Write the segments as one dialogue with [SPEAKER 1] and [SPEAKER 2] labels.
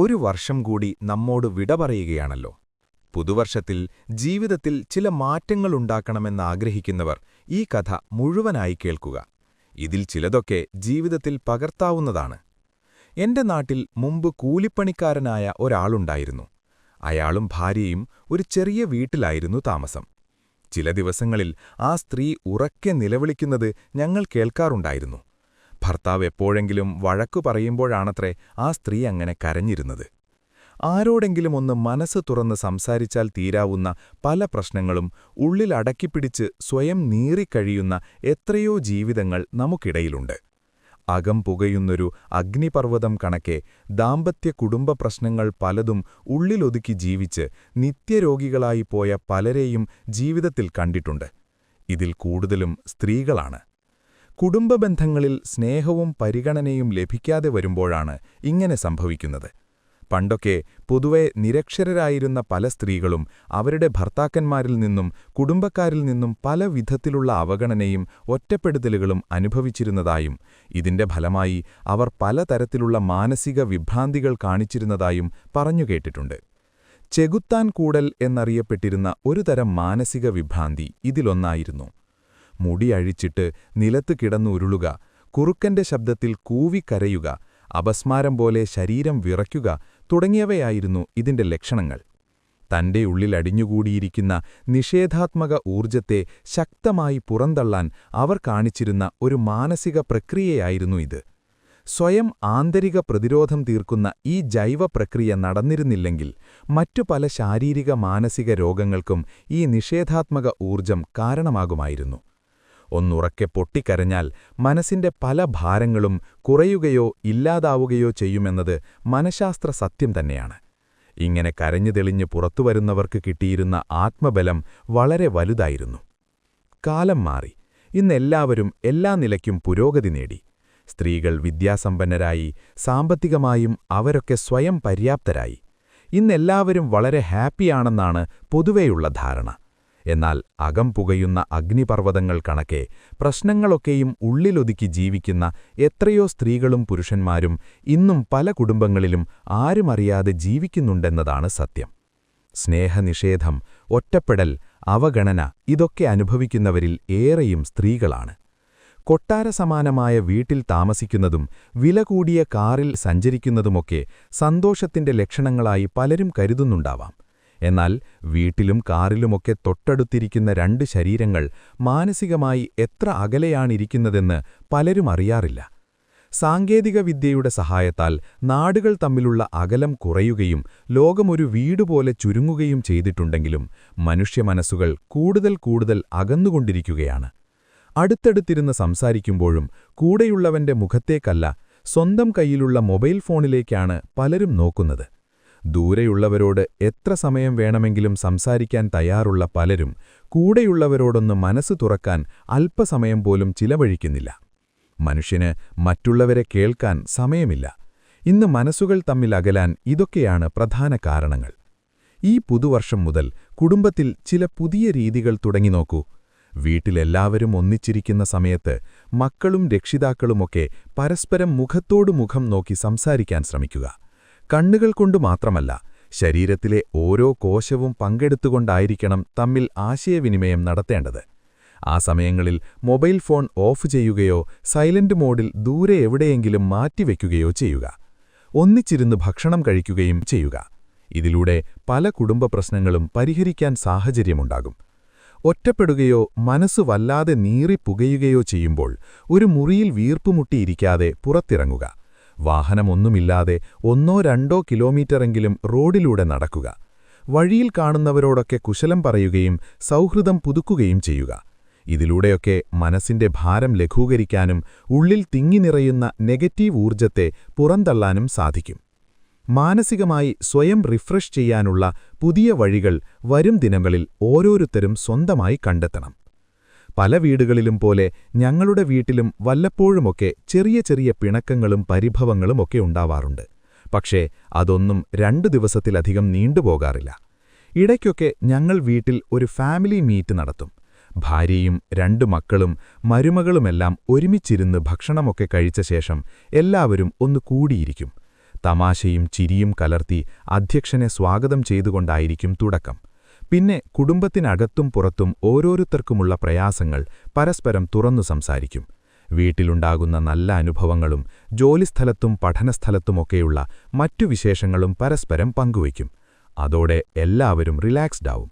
[SPEAKER 1] ഒരു വർഷം കൂടി നമ്മോട് വിട പറയുകയാണല്ലോ. പുതുവർഷത്തിൽ ജീവിതത്തിൽ ചില മാറ്റങ്ങളുണ്ടാക്കണമെന്നാഗ്രഹിക്കുന്നവർ ഈ കഥ മുഴുവനായി കേൾക്കുക. ഇതിൽ ചിലതൊക്കെ ജീവിതത്തിൽ പകർത്താവുന്നതാണ്. എന്റെ നാട്ടിൽ മുമ്പ് കൂലിപ്പണിക്കാരനായ ഒരാളുണ്ടായിരുന്നു. അയാളും ഭാര്യയും ഒരു ചെറിയ വീട്ടിലായിരുന്നു താമസം. ചില ദിവസങ്ങളിൽ ആ സ്ത്രീ ഉറക്കെ നിലവിളിക്കുന്നത് ഞങ്ങൾ കേൾക്കാറുണ്ടായിരുന്നു. ഭർത്താവ് എപ്പോഴെങ്കിലും വഴക്കു പറയുമ്പോഴാണത്രേ ആ സ്ത്രീ അങ്ങനെ കരഞ്ഞിരുന്നത്. ആരോടെങ്കിലും ഒന്ന് മനസ്സ് തുറന്ന് സംസാരിച്ചാൽ തീരാവുന്ന പല പ്രശ്നങ്ങളും ഉള്ളിൽ അടക്കിപ്പിടിച്ച് സ്വയം നീറിക്കഴിയുന്ന എത്രയോ ജീവിതങ്ങൾ നമുക്കിടയിലുണ്ട്. അകം പുകയുന്നൊരു അഗ്നിപർവതം കണക്കെ ദാമ്പത്യ കുടുംബ പ്രശ്നങ്ങൾ പലതും ഉള്ളിലൊതുക്കി ജീവിച്ച് നിത്യരോഗികളായി പോയ പലരെയും ജീവിതത്തിൽ കണ്ടിട്ടുണ്ട്. ഇതിൽ കൂടുതലും സ്ത്രീകളാണ്. കുടുംബബന്ധങ്ങളിൽ സ്നേഹവും പരിഗണനയും ലഭിക്കാതെ വരുമ്പോഴാണ് ഇങ്ങനെ സംഭവിക്കുന്നത്. പണ്ടൊക്കെ പൊതുവെ നിരക്ഷരരായിരുന്ന പല സ്ത്രീകളും അവരുടെ ഭർത്താക്കന്മാരിൽ നിന്നും കുടുംബക്കാരിൽ നിന്നും പല വിധത്തിലുള്ള അവഗണനയും ഒറ്റപ്പെടുത്തലുകളും അനുഭവിച്ചിരുന്നതായും ഇതിന്റെ ഫലമായി അവർ പലതരത്തിലുള്ള മാനസിക വിഭ്രാന്തികൾ കാണിച്ചിരുന്നതായും പറഞ്ഞുകേട്ടിട്ടുണ്ട് ചെകുത്താൻ കൂടൽ എന്നറിയപ്പെട്ടിരുന്ന ഒരു തരം മാനസിക വിഭ്രാന്തി ഇതിലൊന്നായിരുന്നു. മുടി അഴിച്ചിട്ട് നിലത്ത് കിടന്നുരുളുക കുറുക്കന്റെ ശബ്ദത്തിൽ കൂവിക്കരയുക അപസ്മാരം പോലെ ശരീരം വിറയ്ക്കുക തുടങ്ങിയവയായിരുന്നു ഇതിന്റെ ലക്ഷണങ്ങൾ. തന്റെ ഉള്ളിൽ അടിഞ്ഞുകൂടിയിരിക്കുന്ന നിഷേധാത്മക ഊർജത്തെ ശക്തമായി പുറന്തള്ളാൻ അവർ കാണിച്ചിരുന്ന ഒരു മാനസിക പ്രക്രിയയായിരുന്നു ഇത്. സ്വയം ആന്തരിക പ്രതിരോധം തീർക്കുന്ന ഈ ജൈവ പ്രക്രിയ നടന്നിരുന്നില്ലെങ്കിൽ മറ്റു പല ശാരീരിക മാനസിക രോഗങ്ങൾക്കും ഈ നിഷേധാത്മക ഊർജം കാരണമാകുമായിരുന്നു. ഒന്നുറക്കെ പൊട്ടിക്കരഞ്ഞാൽ മനസ്സിന്റെ പല ഭാരങ്ങളും കുറയുകയോ ഇല്ലാതാവുകയോ ചെയ്യുമെന്നത് മനഃശാസ്ത്ര സത്യം തന്നെയാണ്. ഇങ്ങനെ കരഞ്ഞു തെളിഞ്ഞ് പുറത്തുവരുന്നവർക്ക് കിട്ടിയിരുന്ന ആത്മബലം വളരെ വലുതായിരുന്നു. കാലം മാറി. ഇന്നെല്ലാവരും എല്ലാ നിലയ്ക്കും പുരോഗതി നേടി. സ്ത്രീകൾ വിദ്യാസമ്പന്നരായി സാമ്പത്തികമായും അവരൊക്കെ സ്വയം പര്യാപ്തരായി. ഇന്നെല്ലാവരും വളരെ ഹാപ്പിയാണെന്നാണ് പൊതുവെയുള്ള ധാരണ. എന്നാൽ അകം പുകയുന്ന അഗ്നിപർവതങ്ങൾ കണക്കെ പ്രശ്നങ്ങളൊക്കെയും ഉള്ളിലൊതുക്കി ജീവിക്കുന്ന എത്രയോ സ്ത്രീകളും പുരുഷന്മാരും ഇന്നും പല കുടുംബങ്ങളിലും ആരുമറിയാതെ ജീവിക്കുന്നുണ്ടെന്നതാണ് സത്യം. സ്നേഹനിഷേധം ഒറ്റപ്പെടൽ അവഗണന ഇതൊക്കെ അനുഭവിക്കുന്നവരിൽ ഏറെയും സ്ത്രീകളാണ്. കൊട്ടാരസമാനമായ വീട്ടിൽ താമസിക്കുന്നതും വില കൂടിയ കാറിൽ സഞ്ചരിക്കുന്നതുമൊക്കെ സന്തോഷത്തിന്റെ ലക്ഷണങ്ങളായി പലരും കരുതുന്നുണ്ടാവാം. എന്നാൽ വീട്ടിലും കാറിലുമൊക്കെ തൊട്ടടുത്തിരിക്കുന്ന രണ്ട് ശരീരങ്ങൾ മാനസികമായി എത്ര അകലെയാണിരിക്കുന്നതെന്ന് പലരും അറിയാറില്ല. സാങ്കേതികവിദ്യയുടെ സഹായത്താൽ നാടുകൾ തമ്മിലുള്ള അകലം കുറയുകയും ലോകമൊരു വീടുപോലെ ചുരുങ്ങുകയും ചെയ്തിട്ടുണ്ടെങ്കിലും മനുഷ്യ മനുഷ്യമനസ്സുകൾ കൂടുതൽ കൂടുതൽ അകന്നുകൊണ്ടിരിക്കുകയാണ്. അടുത്തടുത്തിരുന്ന് സംസാരിക്കുമ്പോഴും കൂടെയുള്ളവന്റെ മുഖത്തേക്കല്ല സ്വന്തം കയ്യിലുള്ള മൊബൈൽ ഫോണിലേക്കാണ് പലരും നോക്കുന്നത്. ദൂരെയുള്ളവരോട് എത്ര സമയം വേണമെങ്കിലും സംസാരിക്കാൻ തയ്യാറുള്ള പലരും കൂടെയുള്ളവരോടൊന്ന് മനസ്സ് തുറക്കാൻ അല്പസമയം പോലും ചിലവഴിക്കുന്നില്ല. മനുഷ്യന് മറ്റുള്ളവരെ കേൾക്കാൻ സമയമില്ല. ഇന്ന് മനസ്സുകൾ തമ്മിൽ അകലാൻ ഇതൊക്കെയാണ് പ്രധാന കാരണങ്ങൾ. ഈ പുതുവർഷം മുതൽ കുടുംബത്തിൽ ചില പുതിയ രീതികൾ തുടങ്ങി നോക്കൂ. വീട്ടിലെല്ലാവരും ഒന്നിച്ചിരിക്കുന്ന സമയത്ത് മക്കളും രക്ഷിതാക്കളുമൊക്കെ പരസ്പരം മുഖത്തോടു മുഖം നോക്കി സംസാരിക്കാൻ ശ്രമിക്കുക. കണ്ണുകൾ കൊണ്ടു മാത്രമല്ല ശരീരത്തിലെ ഓരോ കോശവും പങ്കെടുത്തുകൊണ്ടായിരിക്കണം തമ്മിൽ ആശയവിനിമയം നടത്തേണ്ടത്. ആ സമയങ്ങളിൽ മൊബൈൽ ഫോൺ ഓഫ് ചെയ്യുകയോ സൈലന്റ് മോഡിൽ ദൂരെ എവിടെയെങ്കിലും മാറ്റിവെക്കുകയോ ചെയ്യുക. ഒന്നിച്ചിരുന്ന് ഭക്ഷണം കഴിക്കുകയും ചെയ്യുക. ഇതിലൂടെ പല കുടുംബ പ്രശ്നങ്ങളും പരിഹരിക്കാൻ സാഹചര്യമുണ്ടാകും. ഒറ്റപ്പെടുകയോ മനസ്സു വല്ലാതെ നീറിപ്പുകയുകയോ ചെയ്യുമ്പോൾ ഒരു മുറിയിൽ വീർപ്പുമുട്ടിയിരിക്കാതെ പുറത്തിറങ്ങുക. വാഹനമൊന്നുമില്ലാതെ ഒന്നോ രണ്ടോ കിലോമീറ്ററെങ്കിലും റോഡിലൂടെ നടക്കുക. വഴിയിൽ കാണുന്നവരോടൊക്കെ കുശലം പറയുകയും സൗഹൃദം പുതുക്കുകയും ചെയ്യുക. ഇതിലൂടെയൊക്കെ മനസ്സിന്റെ ഭാരം ലഘൂകരിക്കാനും ഉള്ളിൽ തിങ്ങിനിറയുന്ന നെഗറ്റീവ് ഊർജത്തെ പുറന്തള്ളാനും സാധിക്കും. മാനസികമായി സ്വയം റിഫ്രഷ് ചെയ്യാനുള്ള പുതിയ വഴികൾ വരും ദിനങ്ങളിൽ ഓരോരുത്തരും സ്വന്തമായി കണ്ടെത്തണം. പല വീടുകളിലും പോലെ ഞങ്ങളുടെ വീട്ടിലും വല്ലപ്പോഴുമൊക്കെ ചെറിയ ചെറിയ പിണക്കങ്ങളും പരിഭവങ്ങളുമൊക്കെ ഉണ്ടാവാറുണ്ട്. പക്ഷേ അതൊന്നും രണ്ടു ദിവസത്തിലധികം നീണ്ടുപോകാറില്ല ഇടയ്ക്കൊക്കെ ഞങ്ങൾ വീട്ടിൽ ഒരു ഫാമിലി മീറ്റ് നടത്തും. ഭാര്യയും രണ്ടു മക്കളും മരുമകളുമെല്ലാം ഒരുമിച്ചിരുന്ന് ഭക്ഷണമൊക്കെ കഴിച്ച ശേഷം എല്ലാവരും ഒന്ന് കൂടിയിരിക്കും. തമാശയും ചിരിയും കലർത്തി അധ്യക്ഷനെ സ്വാഗതം ചെയ്തുകൊണ്ടായിരിക്കും തുടക്കം. പിന്നെ കുടുംബത്തിനകത്തും പുറത്തും ഓരോരുത്തർക്കുമുള്ള പ്രയാസങ്ങൾ പരസ്പരം തുറന്നു സംസാരിക്കും. വീട്ടിലുണ്ടാകുന്ന നല്ല അനുഭവങ്ങളും ജോലിസ്ഥലത്തും പഠനസ്ഥലത്തുമൊക്കെയുള്ള മറ്റു വിശേഷങ്ങളും പരസ്പരം പങ്കുവയ്ക്കും. അതോടെ എല്ലാവരും റിലാക്സ്ഡ് ആവും.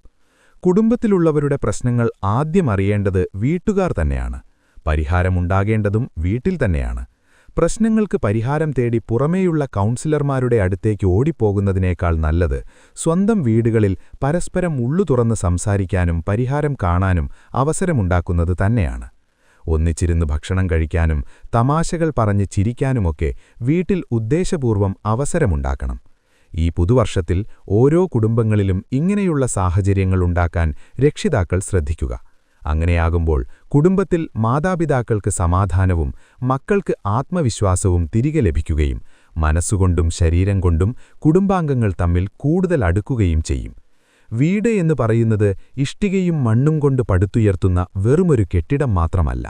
[SPEAKER 1] കുടുംബത്തിലുള്ളവരുടെ പ്രശ്നങ്ങൾ ആദ്യം അറിയേണ്ടത് വീട്ടുകാർ തന്നെയാണ്. പരിഹാരമുണ്ടാകേണ്ടതും വീട്ടിൽ തന്നെയാണ്. പ്രശ്നങ്ങൾക്ക് പരിഹാരം തേടി പുറമേയുള്ള കൗൺസിലർമാരുടെ അടുത്തേക്ക് ഓടിപ്പോകുന്നതിനേക്കാൾ നല്ലത് സ്വന്തം വീടുകളിൽ പരസ്പരം ഉള്ളു തുറന്ന് സംസാരിക്കാനും പരിഹാരം കാണാനും അവസരമുണ്ടാക്കുന്നത് തന്നെയാണ്. ഒന്നിച്ചിരുന്ന് ഭക്ഷണം കഴിക്കാനും തമാശകൾ പറഞ്ഞ് ചിരിക്കാനുമൊക്കെ വീട്ടിൽ ഉദ്ദേശപൂർവം അവസരമുണ്ടാക്കണം. ഈ പുതുവർഷത്തിൽ ഓരോ കുടുംബങ്ങളിലും ഇങ്ങനെയുള്ള സാഹചര്യങ്ങളുണ്ടാക്കാൻ രക്ഷിതാക്കൾ ശ്രദ്ധിക്കുക. അങ്ങനെയാകുമ്പോൾ കുടുംബത്തിൽ മാതാപിതാക്കൾക്ക് സമാധാനവും മക്കൾക്ക് ആത്മവിശ്വാസവും തിരികെ ലഭിക്കുകയും മനസ്സുകൊണ്ടും ശരീരം കൊണ്ടും കുടുംബാംഗങ്ങൾ തമ്മിൽ കൂടുതൽ അടുക്കുകയും ചെയ്യും. വീട് എന്ന് പറയുന്നത് ഇഷ്ടികയും മണ്ണും കൊണ്ട് പടുത്തുയർത്തുന്ന വെറുമൊരു കെട്ടിടം മാത്രമല്ല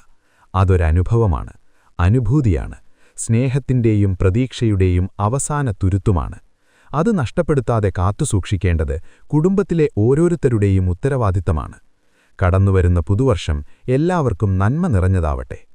[SPEAKER 1] അതൊരനുഭവമാണ് അനുഭൂതിയാണ് സ്നേഹത്തിന്റെയും പ്രതീക്ഷയുടെയും അവസാന തുരുത്തുമാണ്. അത് നഷ്ടപ്പെടുത്താതെ കാത്തുസൂക്ഷിക്കേണ്ടത് കുടുംബത്തിലെ ഓരോരുത്തരുടെയും ഉത്തരവാദിത്തമാണ്. കടന്നുവരുന്ന പുതുവർഷം എല്ലാവർക്കും നന്മ നിറഞ്ഞതാവട്ടെ.